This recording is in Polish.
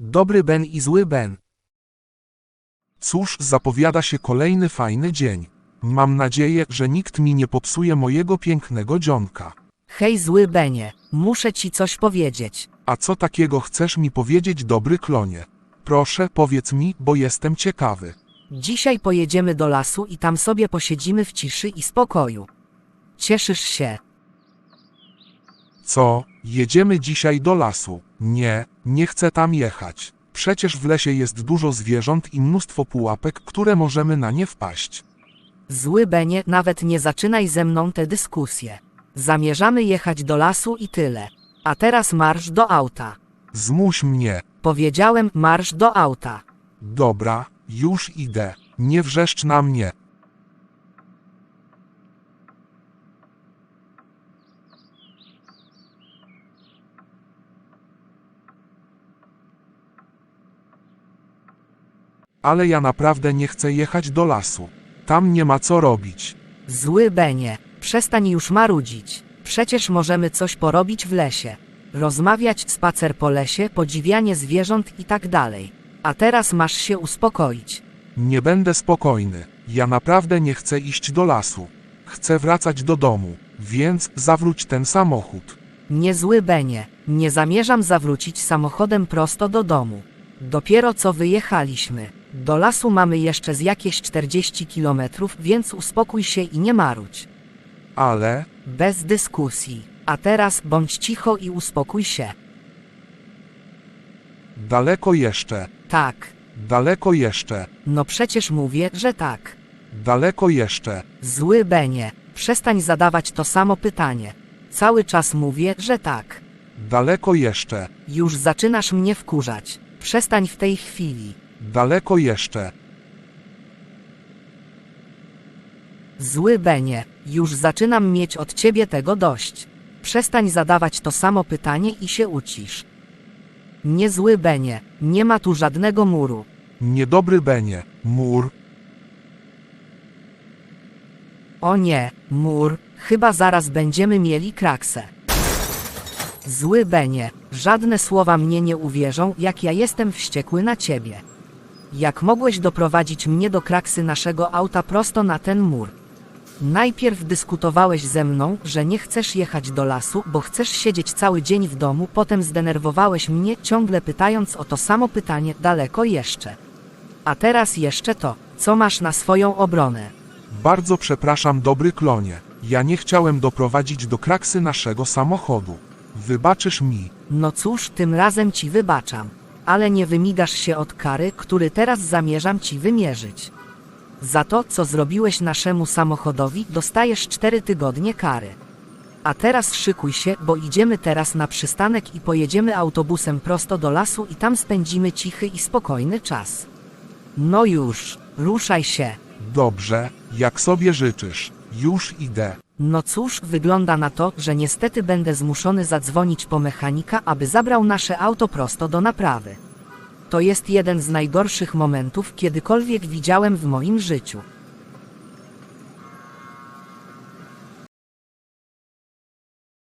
Dobry Ben i zły Ben. Cóż, zapowiada się kolejny fajny dzień. Mam nadzieję, że nikt mi nie popsuje mojego pięknego dzionka. Hej zły Benie, muszę ci coś powiedzieć. A co takiego chcesz mi powiedzieć, dobry klonie? Proszę, powiedz mi, bo jestem ciekawy. Dzisiaj pojedziemy do lasu i tam sobie posiedzimy w ciszy i spokoju. Cieszysz się? Co? Jedziemy dzisiaj do lasu? Nie, nie chcę tam jechać. Przecież w lesie jest dużo zwierząt i mnóstwo pułapek, które możemy na nie wpaść. Zły Benie, nawet nie zaczynaj ze mną tę dyskusję. Zamierzamy jechać do lasu i tyle. A teraz marsz do auta. Zmuś mnie. Powiedziałem marsz do auta. Dobra, już idę. Nie wrzeszcz na mnie. Ale ja naprawdę nie chcę jechać do lasu. Tam nie ma co robić. Zły Benie, przestań już marudzić. Przecież możemy coś porobić w lesie. Rozmawiać, spacer po lesie, podziwianie zwierząt i tak dalej. A teraz masz się uspokoić. Nie będę spokojny. Ja naprawdę nie chcę iść do lasu. Chcę wracać do domu, więc zawróć ten samochód. Niezły Benie, nie zamierzam zawrócić samochodem prosto do domu. Dopiero co wyjechaliśmy. Do lasu mamy jeszcze z jakieś 40 kilometrów, więc uspokój się i nie marudź. Ale Bez dyskusji. A teraz bądź cicho i uspokój się. daleko jeszcze, Tak. daleko jeszcze, No przecież mówię, że tak. daleko jeszcze. Zły Benie, przestań zadawać to samo pytanie. Cały czas mówię, że tak. Daleko jeszcze, Już zaczynasz mnie wkurzać. Przestań w tej chwili. Daleko jeszcze. Zły Benie, już zaczynam mieć od ciebie tego dość. Przestań zadawać to samo pytanie i się ucisz. Niezły Benie, nie ma tu żadnego muru. Niedobry Benie, mur, O nie, mur, chyba zaraz będziemy mieli kraksę. Zły Benie, żadne słowa mnie nie uwierzą, jak ja jestem wściekły na ciebie. Jak mogłeś doprowadzić mnie do kraksy naszego auta prosto na ten mur? Najpierw dyskutowałeś ze mną, że nie chcesz jechać do lasu, bo chcesz siedzieć cały dzień w domu, potem zdenerwowałeś mnie, ciągle pytając o to samo pytanie daleko jeszcze. A teraz jeszcze to, co masz na swoją obronę. bardzo przepraszam dobry klonie. Ja nie chciałem doprowadzić do kraksy naszego samochodu. Wybaczysz mi. No cóż, tym razem ci wybaczam. Ale nie wymigasz się od kary, który teraz zamierzam ci wymierzyć. Za to, co zrobiłeś naszemu samochodowi, dostajesz 4 tygodnie kary. A teraz szykuj się, bo idziemy teraz na przystanek i pojedziemy autobusem prosto do lasu i tam spędzimy cichy i spokojny czas. No już, ruszaj się. Dobrze, jak sobie życzysz. Już idę. No cóż, wygląda na to, że niestety będę zmuszony zadzwonić po mechanika, aby zabrał nasze auto prosto do naprawy. To jest jeden z najgorszych momentów, kiedykolwiek widziałem w moim życiu.